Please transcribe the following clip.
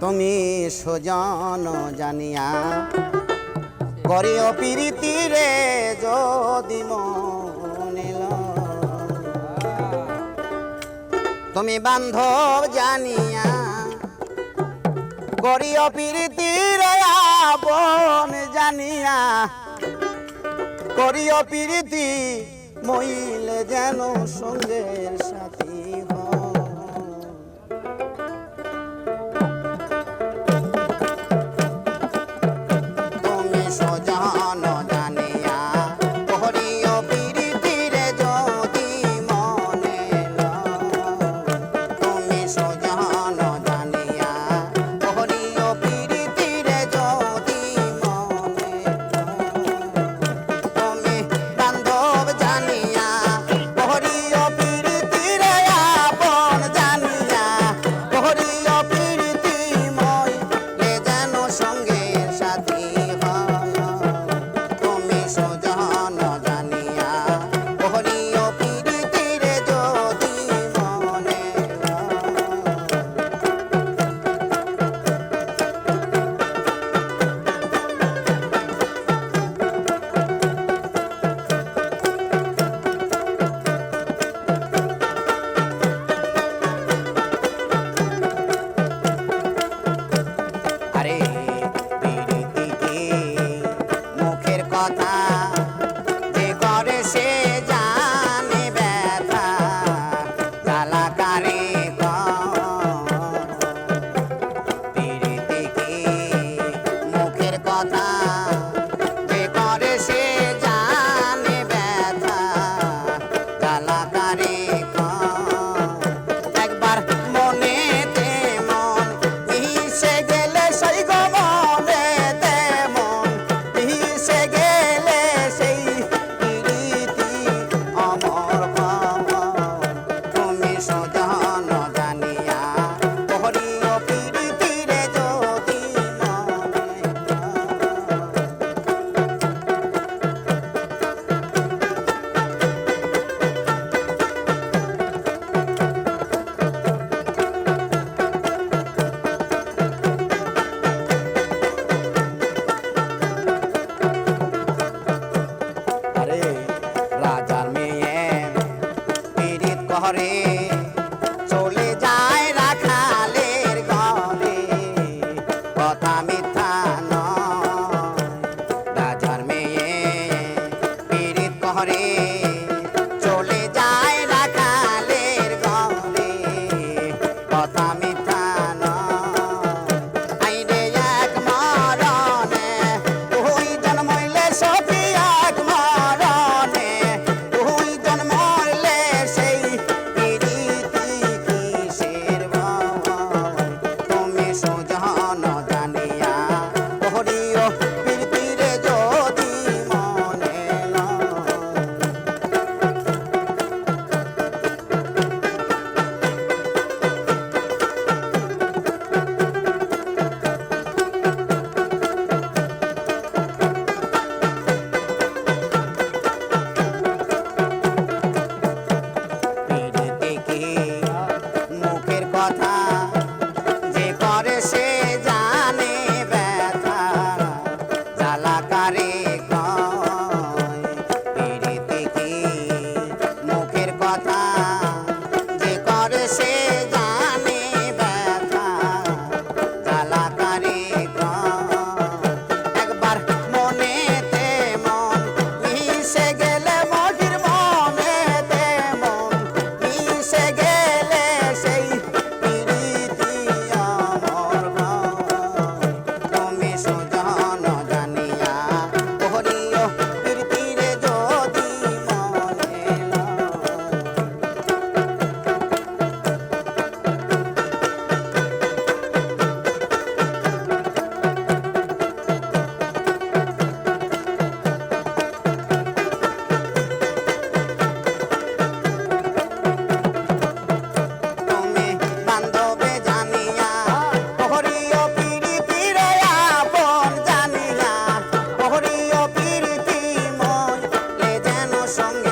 তুমি সজন জানিয়া করিও পিরিতি রে যদি মনিল তুমি বান্ধব জানিয়া করিও পিরিতি রে বন জানিয়া করিও পিরিতি মইলে যেন সঙ্গের সাথে। কথা শহরে চলে যায় রাখালের ঘরে। কথা মিথ্যা নয়। রাজার মেয়ে পীড়িত কহরে song.